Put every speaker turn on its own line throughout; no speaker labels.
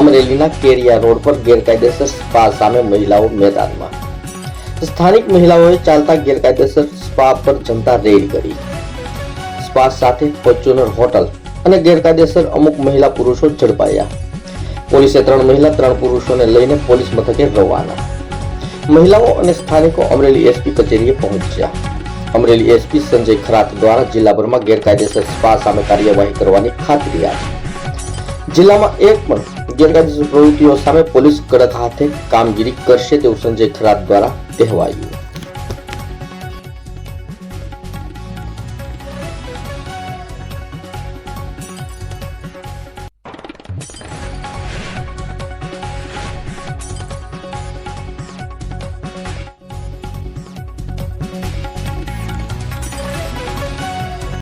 અમરેલીના કેરિયા રોડ પર ગેરકાયદેસર સ્પા સામે મહિલાઓ મેદાનમાં. સ્થાનિક મહિલાઓએ ચાલતા ગેરકાયદેસર સ્પા પર જનતા રેડ કરી. સ્પા સાથે ફોર્ચ્યુનર હોટલ અને ગેરકાયદેસર અમુક મહિલા પુરુષો ઝડપાયા. પોલીસે ત્રણ મહિલા, ત્રણ પુરુષોને લઈને પોલીસ મથકે રવાના. મહિલાઓ અને સ્થાનિકો અમરેલી એસપી કચેરીએ પહોંચ્યા. અમરેલી એસપી સંજય ખરાત દ્વારા જિલ્લાભરમાં ગેરકાયદેસર સ્પા સામે કાર્યવાહી કરવાની ખાતરી આપી. જિલ્લામાં એક પણ ગેરકાયદેસર પ્રવૃત્તિઓ સામે પોલીસ કડક હાથે કામગીરી કરશે તેવું સંજય ખરાત દ્વારા કહેવાયું.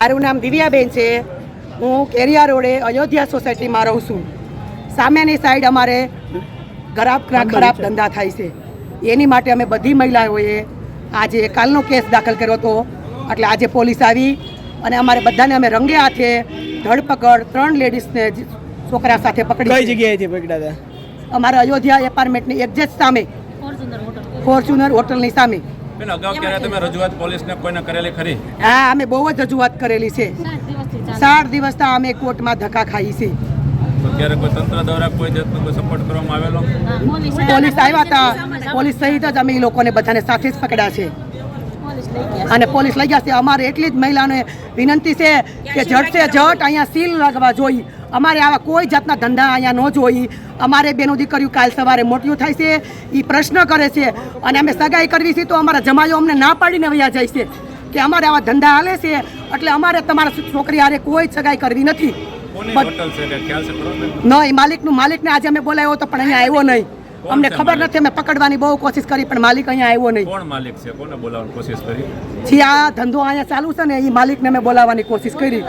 મારું નામ દિવ્યાબેન છે. હું કેરિયા રોડે અયોધ્યા સોસાયટીમાં રહું છું. સામેની સાઈડ અમારે ખરાબ ખરાબ ધંધા થાય છે. એની માટે અમે બધી મહિલાઓએ આજે કાલનો કેસ દાખલ કર્યો હતો. એટલે આજે પોલીસ આવી અને અમારે બધાને અમે રંગે હાથે ધરપકડ ત્રણ લેડીઝને છોકરા સાથે
કઈ
પકડી છે.
જગ્યાએથી પકડ્યા હતા
અમારા અયોધ્યા એપાર્ટમેન્ટની એક્ઝેક્ટ સામે. ફોર્ચ્યુનર હોટલની સામે.
બેન અગાઉ ક્યારે તમે રજૂઆત પોલીસને કોઈને કરેલી ખરી?
હા અમે બહુ જ રજૂઆત કરેલી છે. સાત દિવસ અમે કોર્ટમાં ધક્કા ખાઈ છે.
તો કોઈ તંત્ર દ્વારા કોઈ જાતનો કોઈ સપોર્ટ કરવામાં આવેલો?
પોલીસ આવ્યા હતા. પોલીસ સહિત જ અમે લોકોને બધાને સાથે જ પકડ્યા છે. અને પોલીસ લઈ ગયા છે. અમારે એટલી જ મહિલાને વિનંતી છે કે જટ છે જટ અહીંયા સીલ લગવા જોઈએ. અમારે આવા કોઈ જાતના ધંધા અહીંયા ન જોઈ. અમારે બેનો દીકરીઓ કાલ સવારે મોટું થાય છે. એ પ્રશ્ન કરે છે. અને અમે સગાઈ કરવી છે તો અમારા જમાઈઓ અમને ના પાડીને વયા જાય છે. કે અમારે આવા ધંધા હાલે છે. એટલે અમારે તમારા છોકરી હારે કોઈ સગાઈ કરવી નથી. નહીં માલિકનું માલિકને આજે અમે બોલાવ્યો હતો પણ અહીંયા આવ્યો નહીં. અમને ખબર નથી અમે પકડવાની બહુ કોશિશ કરી પણ માલિક અહીંયા આવ્યો નહીં.
કોણ માલિક છે? કોને બોલાવવાની કોશિશ કરી?
જી આ ધંધો અહીંયા ચાલુ છે ને એ માલિકને અમે બોલાવવાની કોશિશ કરી.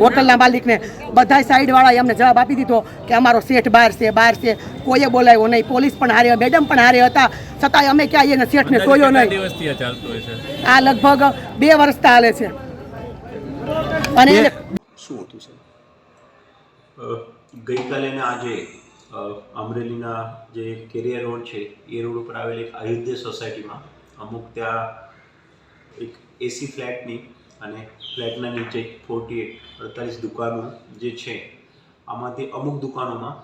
હોટલના માલિકને બધા સાઈડવાળાએ અમને જવાબ આપી દીધો કે અમારો શેઠ બહાર છે બહાર છે. કોઈએ બોલાવ્યો નહીં. પોલીસ પણ હારે મેડમ પણ હારે હતા. છતાંય અમે ક્યાંય એને શેઠને જોયો નહીં.
આ ચાલતું હોય છે?
આ લગભગ બે વર્ષતા હાલે છે. અને
શું હતું ગઈકાલે ને આજે અમરેલીના જે કેરિયર રોડ છે, એ રોડ ઉપર આવેલી એક આયુધ્ય સોસાયટીમાં અમુક ત્યાં એક એસી ફ્લેટની અને ફ્લેટના નીચે ફોર્ટી એટ અડતાલીસ દુકાનો જે છે, આમાંથી અમુક દુકાનોમાં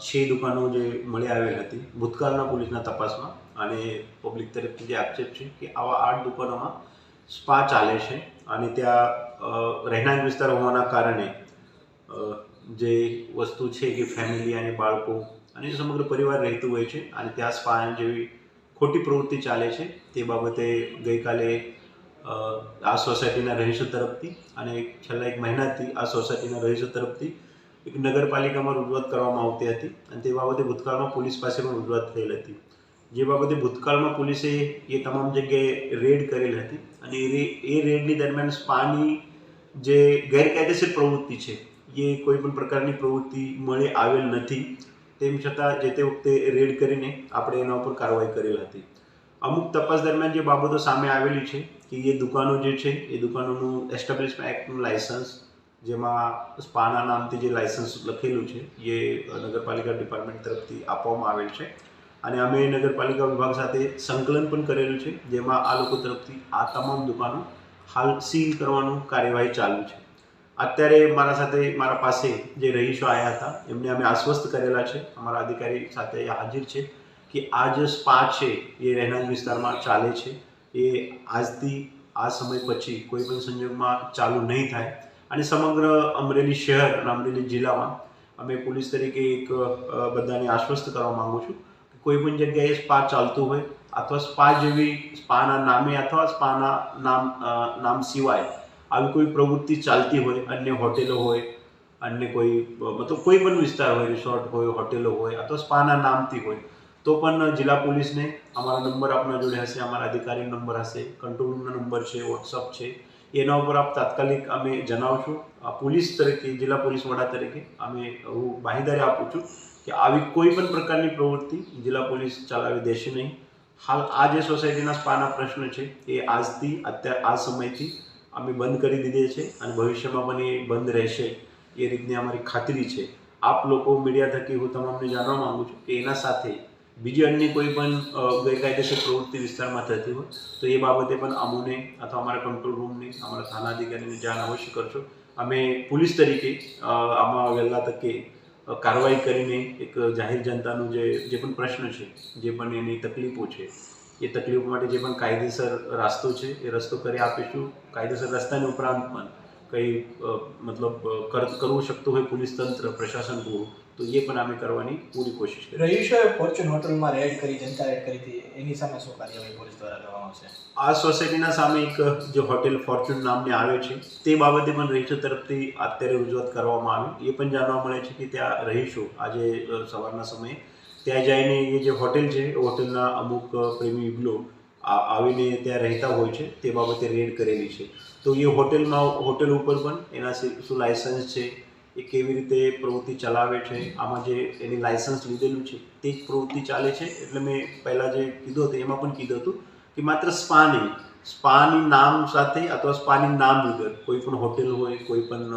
છે દુકાનો જે મળી આવેલ હતી. ભૂતકાળના પોલીસના તપાસમાં અને પબ્લિક તરફથી જે આક્ષેપ છે કે આવા આઠ દુકાનોમાં સ્પા ચાલે છે અને ત્યાં રહેણાંક વિસ્તાર હોવાના કારણે જે વસ્તુ છે કે ફેમિલી અને બાળકો અને સમગ્ર પરિવાર રહેતું હોય છે અને ત્યાં સ્પાન જેવી ખોટી પ્રવૃત્તિ ચાલે છે, તે બાબતે ગઈકાલે આ સોસાયટીના રહીશો તરફથી અને છેલ્લા એક મહિનાથી આ સોસાયટીના રહીશો તરફથી એક નગરપાલિકામાં રજૂઆત કરવામાં આવતી હતી અને તે બાબતે ભૂતકાળમાં પોલીસ પાસે પણ રજૂઆત થયેલ હતી. જે બાબતે ભૂતકાળમાં પોલીસે એ તમામ જગ્યાએ રેડ કરેલ હતી અને એ રેડની દરમિયાન સ્પાની જે ગેરકાયદેસર પ્રવૃત્તિ છે એ કોઈ પણ પ્રકારની પ્રવૃત્તિ મળી આવેલ નથી, તેમ છતાં જે તે વખતે રેડ કરીને આપણે એના ઉપર કાર્યવાહી કરેલ હતી. અમુક તપાસ દરમિયાન જે બાબતો સામે આવેલી છે કે એ દુકાનો જે છે, એ દુકાનોનું એસ્ટાબ્લિશમેન્ટ એક્ટનું લાયસન્સ જેમાં સ્પાના નામથી જે લાયસન્સ લખેલું છે, એ નગરપાલિકા ડિપાર્ટમેન્ટ તરફથી આપવામાં આવેલ છે. અને અમે નગરપાલિકા વિભાગ સાથે સંકલન પણ કરેલું છે, જેમાં આ લોકો તરફથી આ તમામ દુકાનો હાલ સીલ કરવાનું કાર્યવાહી ચાલુ છે. અત્યારે મારા સાથે મારા પાસે જે રહીશો આવ્યા હતા, એમને અમે આશ્વસ્ત કરેલા છે. અમારા અધિકારી સાથે હાજર છે કે આ જે સ્પા છે, એ રહેણાંક વિસ્તારમાં ચાલે છે. એ આજથી, આ સમય પછી કોઈ પણ સંજોગમાં ચાલુ નહીં થાય. અને સમગ્ર અમરેલી શહેર અને અમરેલી જિલ્લામાં અમે પોલીસ તરીકે એક બધાને આશ્વસ્ત કરવા માગું છું કે કોઈ પણ જગ્યાએ સ્પા ચાલતું હોય, અથવા સ્પા જેવી સ્પાના નામે અથવા સ્પાના નામ નામ સિવાય આવી કોઈ પ્રવૃત્તિ ચાલતી હોય, અન્ય હોટેલો હોય, અન્ય કોઈ, મતલબ કોઈ પણ વિસ્તાર હોય રિસોર્ટ હોય, હોટેલો હોય અથવા સ્પાના નામથી હોય, તો પણ જિલ્લા પોલીસને અમારા નંબર આપના જોડે હશે, અમારા અધિકારીનો નંબર હશે કંટ્રોલ નંબર છે વોટ્સઅપ છે, એના ઉપર આપ તાત્કાલિક અમે જણાવશું. પોલીસ તરીકે, જિલ્લા પોલીસ વડા તરીકે અમે હું બાહીદારી આપું છું કે આવી કોઈ પણ પ્રકારની પ્રવૃત્તિ જિલ્લા પોલીસ ચલાવી દેશે નહીં. હાલ આ જે સોસાયટીના સ્પાના પ્રશ્ન છે, એ આજથી, અત્યારે, આ સમયથી અમે બંધ કરી દીધે છે અને ભવિષ્યમાં પણ એ બંધ રહેશે, એ રીતની અમારી ખાતરી છે. આપ લોકો મીડિયા થકી હું તમામને જાણવા માગું છું કે એના સાથે બીજી અન્ય કોઈ પણ ગેરકાયદેસર પ્રવૃત્તિ વિસ્તારમાં થતી હોય, તો એ બાબતે પણ અમુને અથવા અમારા કંટ્રોલ રૂમને અમારા થાના અધિકારીને જાણ અવશ્ય કરશો અમે પોલીસ તરીકે આમાં વહેલા તકે કાર્યવાહી કરીને એક જાહેર જનતાનું જે જે પણ પ્રશ્ન છે, જે પણ એની તકલીફો છે એ તકલીફ માટે જે પણ કાયદેસર રસ્તો છે એ રસ્તો કરી આપીશું. કાયદેસર રસ્તાની ઉપરાંત પણ કંઈ મતલબ કરવું શકતું હોય પોલીસ તંત્ર પ્રશાસન પૂરું તો એ પણ અમે કરવાની પૂરી કોશિશ કરીશું.
રહીશોએ ફોર્ચ્યુન હોટલમાં રેડ કરી જનતા રેડ કરી હતી. એની સામે શું કાર્યવાહી પોલીસ દ્વારા કરવામાં આવશે?
આ સોસાયટીના સામે એક જે હોટેલ ફોર્ચ્યુન નામની આવે છે તે બાબતે પણ રહીશો તરફથી અત્યારે રજૂઆત કરવામાં આવી. એ પણ જાણવા મળે છે કે ત્યાં રહીશો આજે સવારના સમયે ત્યાં જઈને એ જે હોટેલ છે, એ હોટેલના અમુક પ્રેમી યુગલો આવીને ત્યાં રહેતા હોય છે, તે બાબતે રેડ કરેલી છે. તો એ હોટેલમાં, હોટેલ ઉપર પણ એના શું લાયસન્સ છે, એ કેવી રીતે પ્રવૃત્તિ ચલાવે છે, આમાં જે એની લાયસન્સ લીધેલું છે, તે જ પ્રવૃત્તિ ચાલે છે. એટલે મેં પહેલાં જે કીધું હતું, એમાં પણ કીધું હતું કે માત્ર સ્પા નહીં સ્પાની નામ સાથે અથવા સ્પાની નામ વગર કોઈ પણ હોટેલ હોય, કોઈ પણ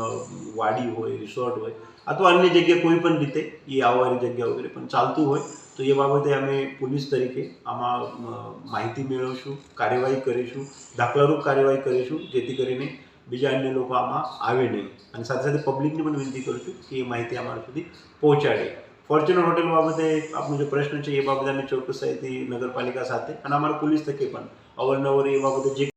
વાડી હોય, રિસોર્ટ હોય, અથવા અન્ય જગ્યાએ કોઈ પણ રીતે એ આવવાની જગ્યા વગેરે પણ ચાલતું હોય, તો એ બાબતે અમે પોલીસ તરીકે આમાં માહિતી મેળવશું, કાર્યવાહી કરીશું, દાખલારૂપ કાર્યવાહી કરીશું, જેથી કરીને બીજા અન્ય લોકો આમાં આવે નહીં. અને સાથે સાથે પબ્લિકને પણ વિનંતી કરું છું કે એ માહિતી અમારા સુધી પહોંચાડે. ફોર્ચ્યુનર હોટેલ બાબતે આપનો જે પ્રશ્ન છે એ બાબતે અમે ચોક્કસાઈથી નગરપાલિકા સાથે અને અમારા પોલીસ તકે પણ અવારનવાર એ બાબતે જે